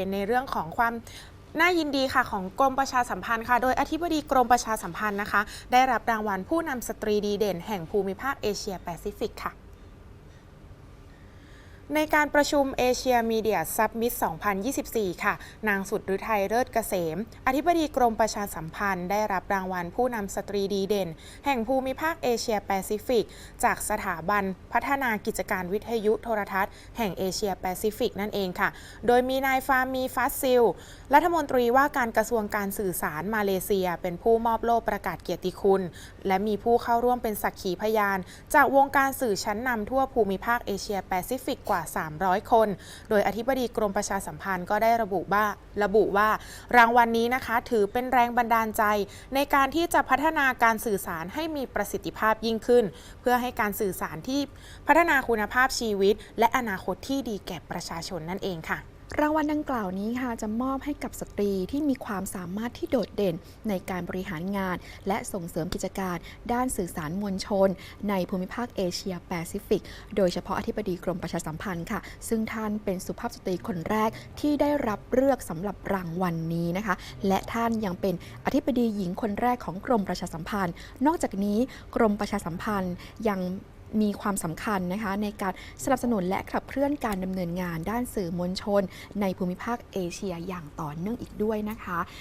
เป็นในเรื่องของความน่ายินดีค่ะของกรมประชาสัมพันธ์ค่ะ โดยอธิบดีกรมประชาสัมพันธ์นะคะ ได้รับรางวัลผู้นำสตรีดีเด่นแห่งภูมิภาคเอเชียแปซิฟิกค่ะ ในการประชุมเอเชียมีเดียซับมิต2024 ค่ะ นางสุดฤทัยเลิศเกษม อธิบดีกรมประชาสัมพันธ์ได้รับรางวัลผู้นำสตรีดีเด่น แห่งภูมิภาคเอเชียแปซิฟิก จากสถาบันพัฒนากิจการวิทยุโทรทัศน์แห่งเอเชียแปซิฟิกนั่นเองค่ะ โดยมีนายฟามีฟัสซิล รัฐมนตรีว่าการกระทรวงการสื่อสารมาเลเซีย เป็นผู้มอบโล่ประกาศเกียรติคุณ และมีผู้เข้าร่วมเป็นสักขีพยาน จากวงการสื่อชั้นนำทั่วภูมิภาคเอเชียแปซิฟิกกว่าว่า 300 คน โดยอธิบดีกรมประชาสัมพันธ์ก็ได้ระบุว่าระบุว่า รางวัลนนี้นะคะ ถือเป็นแรงบันดาลใจ ในการที่จะพัฒนาการสื่อสารให้มีประสิทธิภาพยิ่งขึ้น เพื่อให้การสื่อสารที่พัฒนาคุณภาพชีวิต และอนาคตที่ดีแก่ประชาชนนั่นเองค่ะ รางวัลดังกล่าวนี้ค่ะจะมอบให้กับสตรีที่มีความสามารถที่โดดเด่นในการบริหารงาน และส่งเสริมกิจการ ด้านสื่อสารมวลชน ในภูมิภาคเอเชียแปซิฟิก โดยเฉพาะอธิบดีกรมประชาสัมพันธ์ค่ะ ซึ่งท่านเป็นสุภาพสตรีคนแรกที่ได้รับเลือกสำหรับรางวัลนนี้นะคะ และท่านยังเป็นอธิบดีหญิงคนแรกของกรมประชาสัมพันธ์ นอกจากนี้กรมประชาสัมพันธ์ยัง มีความสำคัญนะคะในการสนับสนุนและขับเคลื่อนการดำเนินงานด้านสื่อมวลชน ในภูมิภาคเอเชียอย่างต่อเนื่องอีกด้วยนะคะ